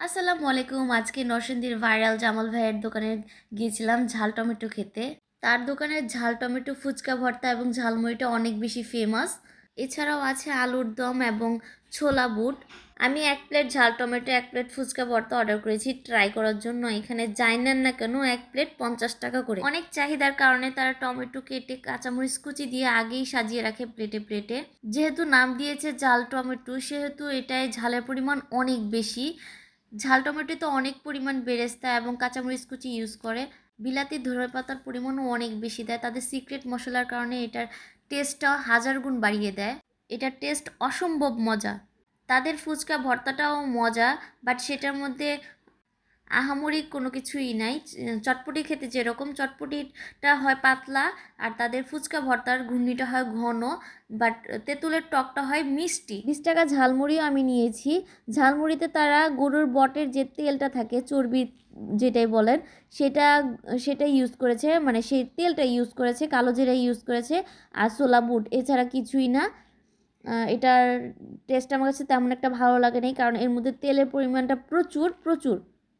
আসসালামু আলাইকুম। আজকে নরসিংদীর ভাইরাল জামাল ভাইয়ের দোকানে গিয়েছিলাম ঝাল টমেটো খেতে। তার দোকানের ঝাল টমেটো, ফুচকা ভর্তা এবং ঝালমুড়িটা অনেক বেশি ফেমাস এছাড়াও আছে আলুর দম এবং ছোলা বুট। আমি এক প্লেট ঝাল টমেটো, এক প্লেট ফুচকা ভর্তা অর্ডার করেছি। ট্রাই করার জন্য এখানে যাই নেন না কেন, এক প্লেট পঞ্চাশ টাকা করে। অনেক চাহিদার কারণে তারা টমেটো, কেটে কাঁচামরিচ কুচি দিয়ে আগেই সাজিয়ে রাখে প্লেটে প্লেটে। যেহেতু নাম দিয়েছে ঝাল টমেটো, সেহেতু এটায় ঝালের পরিমাণ অনেক বেশি। ঝাল টমেটোতে অনেক পরিমাণ বেরেস্তা এবং কাঁচামরিচ কুচি ইউজ করে। বিলাতি ধরে পাতার পরিমাণও অনেক বেশি দেয়। তাদের সিক্রেট মশলার কারণে এটার টেস্টটা হাজার গুণ বাড়িয়ে দেয়। এটার টেস্ট অসম্ভব মজা। তাদের ফুচকা ভর্তাটাও মজা বাট সেটার মধ্যে আহামরি কোনো কিছুই নাই। চটপটি খেতে যেরকম চটপটিটা হয় পাতলা আর তাদের ফুচকা ভর্তার ঘূর্ণিটা হয় ঘন বাট তেঁতুলের টকটা হয় মিষ্টি। বিশ টাকা ঝালমুড়িও আমি নিয়েছি। ঝালমুড়িতে তারা গরুর বটের যে তেলটা থাকে, চর্বি যেটাই বলেন, সেটা সেটা ইউজ করেছে মানে সেই তেলটা ইউজ করেছে, কালো জিরা ইউজ করেছে আর সোলা বুট। এছাড়া কিছুই না। এটার টেস্ট আমার কাছে তেমন একটা ভালো লাগে নাই, কারণ এর মধ্যে তেলের পরিমাণটা প্রচুর প্রচুর।